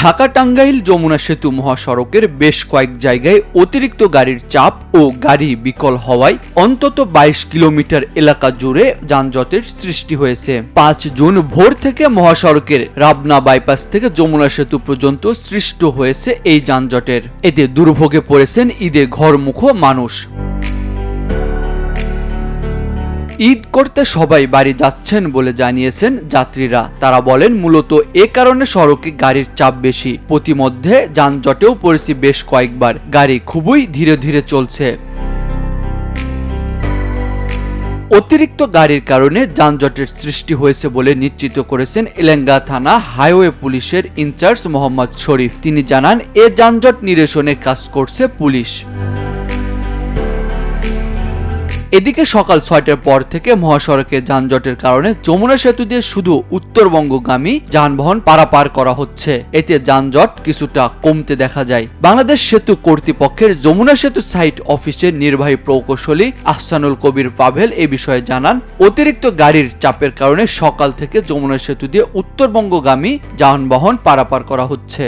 ঢাকা টাঙ্গাইল যমুনা সেতু মহাসড়কের বেশ কয়েক জায়গায় অতিরিক্ত গাড়ির চাপ ও গাড়ি বিকল হওয়ায় অন্তত বাইশ কিলোমিটার এলাকা জুড়ে যানজটের সৃষ্টি হয়েছে। পাঁচ জুন ভোর থেকে মহাসড়কের রাবনা বাইপাস থেকে যমুনা সেতু পর্যন্ত সৃষ্ট হয়েছে এই যানজটের। এতে দুর্ভোগে পড়েছেন ঈদে ঘরমুখো মানুষ। ঈদ করতে সবাই বাড়ি যাচ্ছেন বলে জানিয়েছেন যাত্রীরা। তারা বলেন, মূলত এ কারণে সড়কে গাড়ির চাপ বেশি। প্রতিমধ্যে যানজটেও পড়েছি বেশ কয়েকবার। গাড়ি খুবই ধীরে ধীরে চলছে। অতিরিক্ত গাড়ির কারণে যানজটের সৃষ্টি হয়েছে বলে নিশ্চিত করেছেন এলেঙ্গা থানা হাইওয়ে পুলিশের ইনচার্জ মোহাম্মদ শরীফ। তিনি জানান, এ যানজট নিরসনে কাজ করছে পুলিশ। এদিকে সকাল ছয়টার পর থেকে মহাসড়কে যানজটের কারণে যমুনা সেতু দিয়ে শুধু উত্তরবঙ্গগামী যানবাহন পারাপার করা হচ্ছে। এতে যানজট কিছুটা কমতে দেখা যায়। বাংলাদেশ সেতু কর্তৃপক্ষের যমুনা সেতু সাইট অফিসের নির্বাহী প্রকৌশলী আহসানুল কবির পাভেল এ বিষয়ে জানান, অতিরিক্ত গাড়ির চাপের কারণে সকাল থেকে যমুনা সেতু দিয়ে উত্তরবঙ্গগামী যানবাহন পারাপার করা হচ্ছে।